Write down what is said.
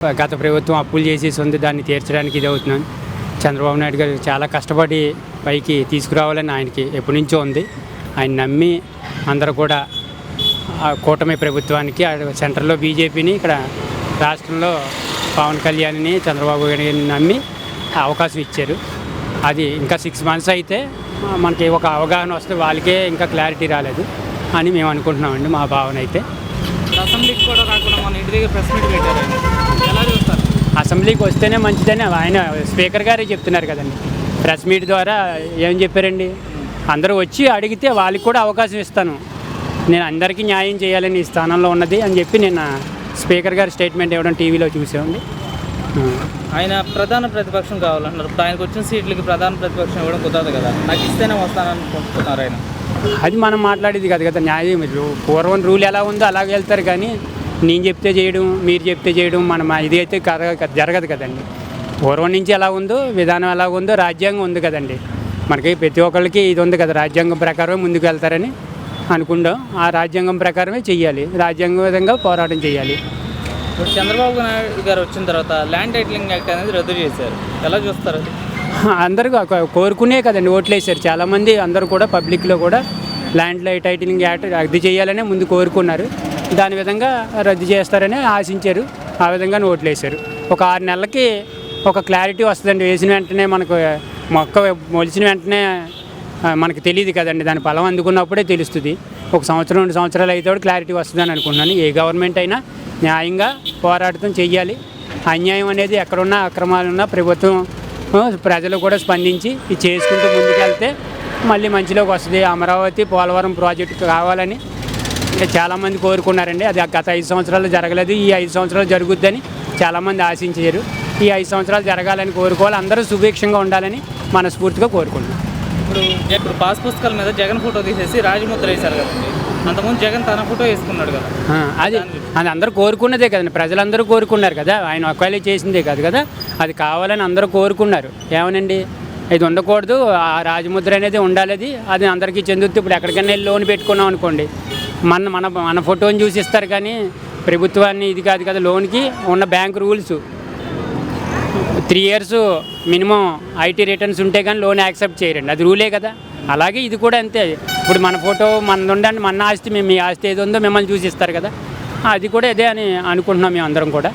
గత ప్రభుత్వం అప్పులు చేసేసి ఉంది దాన్ని తీర్చడానికి ఇది అవుతున్నాను చంద్రబాబు నాయుడు గారు చాలా కష్టపడి పైకి తీసుకురావాలని ఆయనకి ఎప్పటి నుంచో ఉంది. ఆయన నమ్మి అందరూ కూడా కూటమి ప్రభుత్వానికి సెంటర్లో బీజేపీని ఇక్కడ రాష్ట్రంలో పవన్ కళ్యాణ్ని చంద్రబాబు గారిని నమ్మి అవకాశం ఇచ్చారు. అది ఇంకా సిక్స్ మంత్స్ అయితే మనకి ఒక అవగాహన వస్తే వాళ్ళకే ఇంకా క్లారిటీ రాలేదు అని మేము అనుకుంటున్నామండి మా భావన అయితే. అసెంబ్లీకి కూడా రాకుండా మన ఇంటి దగ్గర ప్రెస్ మీట్ పెట్టారు. ఎలా చూస్తారు? అసెంబ్లీకి వస్తేనే మంచిదని ఆయన స్పీకర్ గారే చెప్తున్నారు కదండి. ప్రెస్ మీట్ ద్వారా ఏం చెప్పారండి? అందరూ వచ్చి అడిగితే వాళ్ళకి కూడా అవకాశం ఇస్తాను. నేను అందరికీ న్యాయం చేయాలని ఈ స్థానంలో ఉన్నది అని చెప్పి నేను స్పీకర్ గారి స్టేట్మెంట్ ఇవ్వడం టీవీలో చూసామండి. ఆయన ప్రధాన ప్రతిపక్షం కావాలంటున్నారు. ఇప్పుడు ఆయనకు వచ్చిన సీట్లకి ప్రధాన ప్రతిపక్షం ఇవ్వడం కుదరదు కదా. నాకు ఇస్తేనే వస్తాననుకుంటున్నారు ఆయన. అది మనం మాట్లాడేది కాదు కదా న్యాయం. పూర్వం రూల్ ఎలా ఉందో అలాగే వెళ్తారు కానీ నేను చెప్తే చేయడం మీరు చెప్తే చేయడం మనం ఇది అయితే జరగదు కదండి. పూర్వం నుంచి ఎలా ఉందో విధానం ఎలా ఉందో రాజ్యాంగం ఉంది కదండి. మనకి ప్రతి ఒక్కరికి ఇది ఉంది కదా రాజ్యాంగం ప్రకారం ముందుకు వెళ్తారని అనుకుంటాం. ఆ రాజ్యాంగం ప్రకారమే చెయ్యాలి. రాజ్యాంగ విధంగా పోరాటం చేయాలి ఇప్పుడు చంద్రబాబు నాయుడు గారు వచ్చిన తర్వాత ల్యాండ్ టైటిలింగ్ యాక్ట్ అనేది రద్దు చేశారు. ఎలా చూస్తారు అది? అందరూ కోరుకునే కదండి ఓట్లు వేశారు చాలామంది అందరూ కూడా పబ్లిక్లో కూడా ల్యాండ్ లైట్ టైటిలింగ్ యాక్ట్ రద్దు చేయాలనే ముందు కోరుకున్నారు. దాని విధంగా రద్దు చేస్తారని ఆశించారు. ఆ విధంగా ఓట్లు వేశారు ఒక ఆరు నెలలకి ఒక క్లారిటీ వస్తుందండి. వేసిన వెంటనే మనకు మొక్క మొలిచిన వెంటనే మనకు తెలియదు కదండి. దాని ఫలం అందుకున్నప్పుడే తెలుస్తుంది. ఒక సంవత్సరం రెండు సంవత్సరాలు అయితే కూడా క్లారిటీ వస్తుందని అనుకున్నాను ఏ గవర్నమెంట్ అయినా న్యాయంగా పోరాటం చెయ్యాలి. అన్యాయం అనేది ఎక్కడున్నా అక్రమాలున్నా ప్రభుత్వం ప్రజలు కూడా స్పందించి ఇది చేసుకుంటూ ముందుకెళ్తే మళ్ళీ మంచిలోకి వస్తుంది. అమరావతి పోలవరం ప్రాజెక్టు కావాలని చాలామంది కోరుకున్నారండి. అది గత ఐదు సంవత్సరాలు జరగలేదు. ఈ ఐదు సంవత్సరాలు జరుగుద్దని చాలామంది ఆశించారు. ఈ ఐదు సంవత్సరాలు జరగాలని కోరుకోవాలి. అందరూ సుభిక్షంగా ఉండాలని మనస్ఫూర్తిగా కోరుకుంటున్నాం. ఇప్పుడు ఇప్పుడు పాస్ పుస్తకాల మీద జగన్ ఫోటో తీసేసి రాజముద్ర వేశారు కదండి అంతకుముందు జగన్ తన ఫోటో వేసుకున్నాడు కదా. అది అది అందరూ కోరుకున్నదే కదండి ప్రజలందరూ కోరుకున్నారు కదా ఆయన ఒకవేళ చేసిందే కాదు కదా అది కావాలని అందరూ కోరుకున్నారు. ఏమనండి? ఇది ఉండకూడదు ఆ రాజముద్ర అనేది ఉండాలి అది అది అందరికీ చెందుతుంది ఇప్పుడు ఎక్కడికైనా వెళ్ళి లోన్ పెట్టుకున్నాం అనుకోండి మన మన మన ఫోటోని చూసి ఇస్తారు కానీ ప్రభుత్వాన్ని ఇది కాదు కదా లోన్కి ఉన్న bank rules. Three years minimum IT returns ఉంటే కానీ లోన్ యాక్సెప్ట్ చేయరండి. అది రూలే కదా. అలాగే ఇది కూడా అంతే. ఇప్పుడు మన ఫోటో మనది ఉండండి మన ఆస్తి మేము మీ ఆస్తి ఏది ఉందో మిమ్మల్ని చూసిస్తారు కదా. అది కూడా ఇదే అని అనుకుంటున్నాం మేము అందరం కూడా.